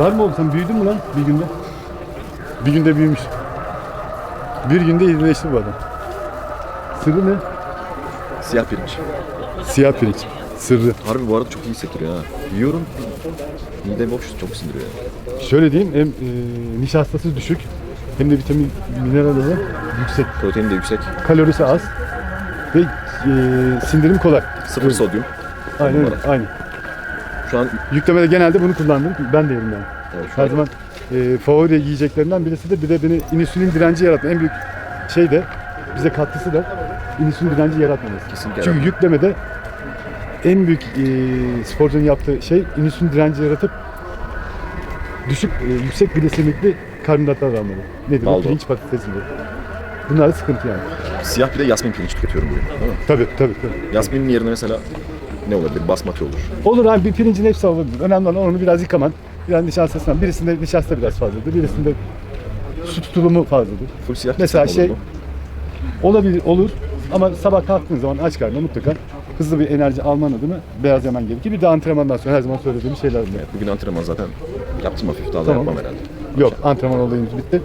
Var mı oğlum sen büyüdün mü lan bir günde? Bir günde büyümüş. Bir günde iyileşti bu adam. Sırrı ne? Siyah pirinç. Siyah pirinç. Sırrı. Harbi bu arada çok iyi hissettiriyor ha. Yiyorum. Mide boş çok sindiriyor. Şöyle diyeyim hem e, nişastası düşük hem de vitamin mineralleri yüksek. Proteini de yüksek. Kalorisi az ve e, sindirim kolay. Sıfır sodyum. Aynen öyle. Aynen. Şu an Yüklemede genelde bunu kullandım. Ben de yerim yani. evet, şu Her an zaman e, favori yiyeceklerinden birisi de bir de beni insülin direnci yaratma. En büyük şey de bize katkısı da insülin direnci yaratmaması. Kesinlikle Çünkü yüklemede en büyük e, sporcunun yaptığı şey insülin direnci yaratıp düşük e, yüksek glisemikli karbonhidratlar almalı. Nedir? o? Baldo. Pirinç patates gibi. Bunlar da sıkıntı yani. siyah bir de yasmin pirinç tüketiyorum bugün. Değil mi? Tabii tabii tabii. Yasminin yerine mesela ne olabilir? Basmati olur. Olur abi bir pirincin hepsi olabilir. Önemli olan onu biraz yıkaman. Biraz nişastasından. Birisinde nişasta biraz fazladır. Birisinde su tutulumu fazladır. Full siyah Mesela olur şey- mu? Olabilir, olur. Ama sabah kalktığın zaman aç karnına mutlaka hızlı bir enerji alman adına beyaz yemen gerekir. Bir de antrenmandan sonra her zaman söylediğim şeyler bunlar. Evet, bugün antrenman zaten yaptım hafif daha da Tamam. yapmam herhalde. Yok, antrenman olayımız bitti.